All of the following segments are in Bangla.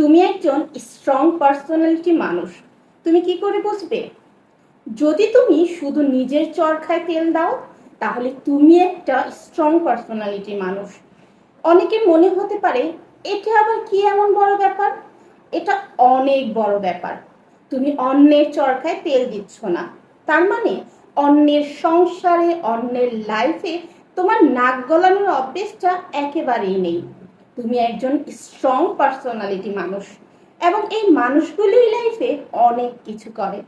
তুমি একজন স্ট্রং পার্সোনালিটি মানুষ, তুমি কি করে বুঝবে? যদি তুমি শুধু নিজের চরখায় তেল দাও, তাহলে তুমি একটা স্ট্রং পার্সোনালিটি মানুষ। অনেকে মনে হতে পারে, এটা আবার কি এমন বড় ব্যাপার? এটা অনেক বড় ব্যাপার। তুমি অন্যের চরকায় তেল দিচ্ছ না। তার মানে অন্যের সংসারে, অন্যের লাইফে তোমার নাক গলানোর অভ্যেসটা একেবারেই নেই। তুমি একজন স্ট্রং পার্সোনালিটি মানুষ এবং এই মানুষগুলোই লাইফে অনেক কিছু করে।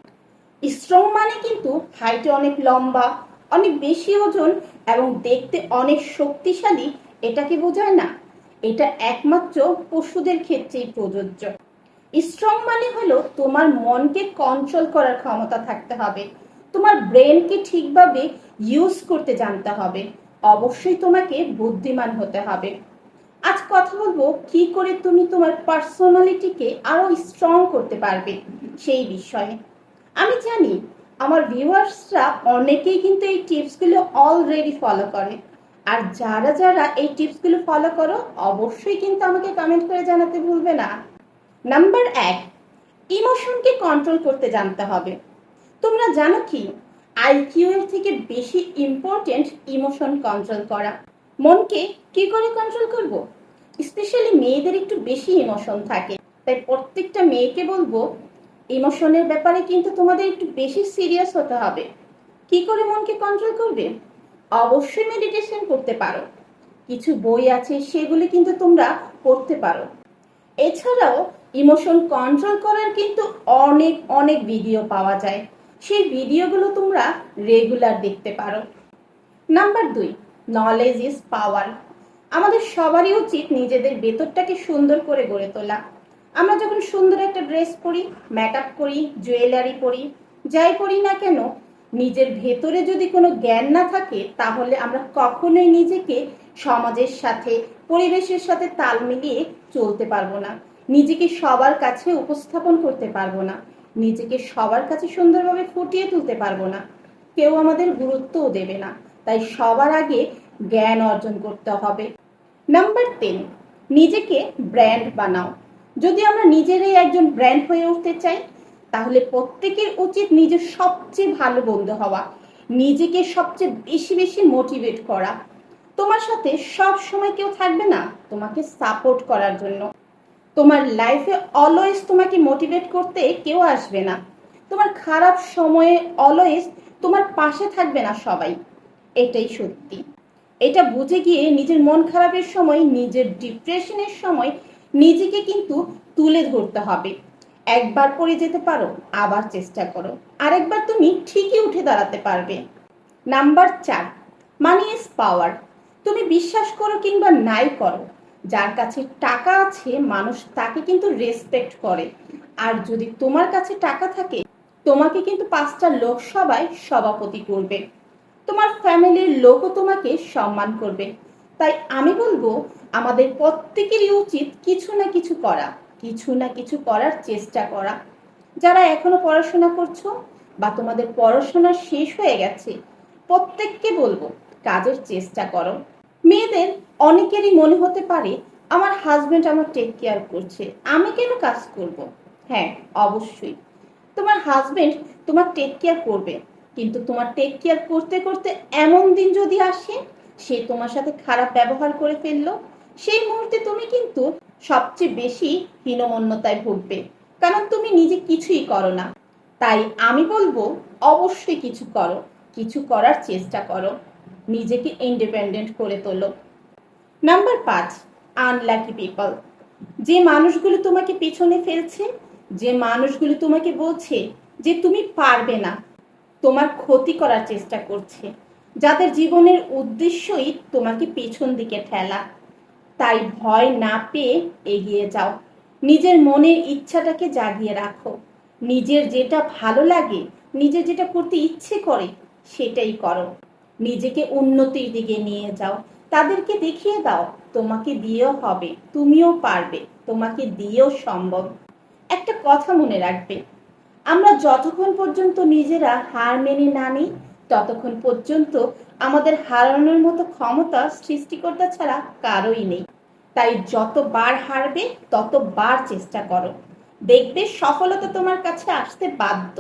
স্ট্রং মানে কিন্তু হাইটে অনেক লম্বা, অনেক বেশি ওজন এবং দেখতে অনেক শক্তিশালী, এটাকে বোঝায় না। এটা একমাত্র পশুদের ক্ষেত্রেই প্রযোজ্য। স্ট্রং মানে হলো তোমার মনকে কন্ট্রোল করার ক্ষমতা থাকতে হবে, তোমার ব্রেনকে ঠিকভাবে ইউজ করতে জানতে হবে, অবশ্যই তোমাকে বুদ্ধিমান হতে হবে। আজ কথা বলব কি করে তুমি তোমার পার্সোনালিটিকে আরও স্ট্রং করতে পারবে সেই বিষয়ে। আমি জানি আমার ভিউয়ার্সরা অনেকেই কিন্তু এই টিপসগুলো অলরেডি ফলো করে। আর যারা যারা এই টিপসগুলো ফলো করো, অবশ্যই কিন্তু আমাকে কমেন্ট করে জানাতে ভুলবে না। নাম্বার এক ইমোশনকে কন্ট্রোল করতে জানতে হবে। তোমরা জানো কি? আইকিউ এর থেকে বেশি ইম্পর্টেন্ট ইমোশন কন্ট্রোল করা। মনকে কি করে কন্ট্রোল করব? স্পেশালি মেয়েদের একটু বেশি ইমোশন থাকে। তাই প্রত্যেকটা মেয়েকে বলব ইমোশনের ব্যাপারে কিন্তু তোমাদের একটু বেশি সিরিয়াস হতে হবে। কি করে মনকে কন্ট্রোল করবে? অবশ্যই মেডিটেশন করতে পারো। কিছু বই আছে, সেগুলি কিন্তু তোমরা পড়তে পারো। এছাড়াও ইমোশন কন্ট্রোল করার কিন্তু অনেক অনেক ভিডিও পাওয়া যায়। সেই ভিডিওগুলো তোমরা রেগুলার দেখতে পারো। নাম্বার দুই নলেজ ইজ পাওয়ার আমাদের সবারই উচিত নিজেদের ভেতরটাকে সুন্দর করে গড়ে তোলা। আমরা যখন সুন্দর একটা ড্রেস পরি মেকআপ করি জুয়েলারি পরি, যাই পরি না কেন, নিজের ভেতরে যদি কোনো জ্ঞান না থাকে, তাহলে আমরা কখনোই নিজেকে সমাজের সাথে, পরিবেশের সাথে তাল মিলিয়ে চলতে পারব না। নিজেকে সবার কাছে উপস্থাপন করতে পারব না। নিজেকে সবার কাছে সুন্দরভাবে ফুটিয়ে তুলতে পারব না। কেউ আমাদের গুরুত্বও দেবে না। তাই সবার আগে জ্ঞান অর্জন করতে হবে। নাম্বার তিন, নিজেকে ব্র্যান্ড বানাও। যদি আমরা নিজেরাই একজন ব্র্যান্ড হয়ে উঠতে চাই, তাহলে প্রত্যেকের উচিত নিজের সবচেয়ে ভালো বন্ধু হওয়া, নিজেকে সবচেয়ে বেশি বেশি মোটিভেট করা। তোমার সাথে সব সময় কেউ থাকবে না তোমাকে সাপোর্ট করার জন্য। তোমার লাইফে অলওয়েজ তোমাকে মোটিভেট করতে কেউ আসবে না। তোমার খারাপ সময়ে অলওয়েজ তোমার পাশে থাকবে না সবাই। এটাই সত্যি। এটা বুঝে গিয়ে নিজের মন খারাপের সময়, নিজের ডিপ্রেশনের সময় নিজেকে কিন্তু তুলে ধরতে হবে। একবার পড়ে যেতে পারো, আবার চেষ্টা করো। আরেকবার তুমি ঠিকই উঠে দাঁড়াতে পারবে। নাম্বার চার মানি ইজ পাওয়ার তুমি বিশ্বাস করো কিংবা নাই করো, যার কাছে টাকা আছে, মানুষ তাকে কিন্তু রেসপেক্ট করে। আর যদি তোমার কাছে টাকা থাকে, তোমাকে কিন্তু পাঁচটা লোকসভায় সভাপতি করবে। তোমার ফ্যামিলির লোকও তোমাকে সম্মান করবে। তাই আমি বলব, আমাদের প্রত্যেকেরই উচিত কিছু না কিছু করা, কিছু না কিছু করার চেষ্টা করা। যারা এখনও পড়াশোনা করছ বা তোমাদের পড়াশোনা শেষ হয়ে গেছে, প্রত্যেককে বলব, কাজের চেষ্টা করো। মেয়েদের অনেকেরই মনে হতে পারে, আমার হাজবেন্ড আমার টেক কেয়ার করছে, আমি কেন কাজ করব? হ্যাঁ অবশ্যই। তোমার হাজবেন্ড তোমার টেক কেয়ার করবে। কিন্তু তোমার টেক কেয়ার করতে করতে এমন দিন যদি আসে, সে তোমার সাথে খারাপ ব্যবহার করে ফেলল, সেই মুহূর্তে তুমি কিন্তু সবচেয়ে বেশি হীনমন্যতায় ভুগবে। কারণ তুমি নিজে কিছুই করো না। তাই আমি বলব, অবশ্যই কিছু করো। কিছু করার চেষ্টা করো। নিজেকে ইন্ডিপেন্ডেন্ট করে তোলো। নাম্বার পাঁচ আনলাকি পিপল যে মানুষগুলো তোমাকে পেছনে ফেলছে, যে মানুষগুলো তোমাকে বলছে যে তুমি পারবে না তোমার ক্ষতি করার চেষ্টা করছে। যাদের জীবনের উদ্দেশ্যই তোমাকে পেছন দিকে ঠেলা। তাই ভয় না পেয়ে এগিয়ে যাও। নিজের মনের ইচ্ছাটাকে জাগিয়ে রাখো। নিজের যেটা ভালো লাগে, নিজের যেটা করতে ইচ্ছে করে, সেটাই করো। নিজেকে উন্নতির দিকে নিয়ে যাও। তাদেরকে দেখিয়ে দাও, তোমাকে দিয়েও হবে, তুমিও পারবে, তোমাকে দিয়েও সম্ভব। একটা কথা মনে রাখবে আমরা যতক্ষণ পর্যন্ত নিজেরা হার মেনে না নিই, ততক্ষণ পর্যন্ত আমাদের হারানোর মতো ক্ষমতা সৃষ্টিকর্তা ছাড়া কারোই নেই। তাই যতবার হারবে, ততবার চেষ্টা করো। দেখবে সফলতা তোমার কাছে আসতে বাধ্য।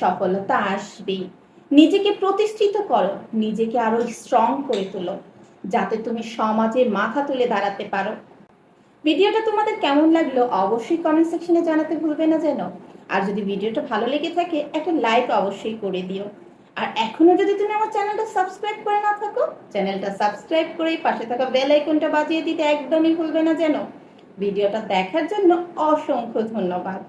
সফলতা আসবেই। নিজেকে প্রতিষ্ঠিত করো, নিজেকে আরও স্ট্রং করে তোলো, যাতে তুমি সমাজে মাথা তুলে দাঁড়াতে পারো। ভিডিওটা তোমাদের কেমন লাগল, অবশ্যই কমেন্ট সেকশনে জানাতে ভুলবে না যেন। আর যদি ভিডিওটা ভালো লেগে থাকে, একটা লাইক অবশ্যই করে দিও। আর এখনও যদি তুমি আমার চ্যানেলটা সাবস্ক্রাইব করে না থাকো, চ্যানেলটা সাবস্ক্রাইব করে পাশে থাকা বেল আইকনটা বাজিয়ে দিতে একদমই ভুলবে না যেন। ভিডিওটা দেখার জন্য অসংখ্য ধন্যবাদ।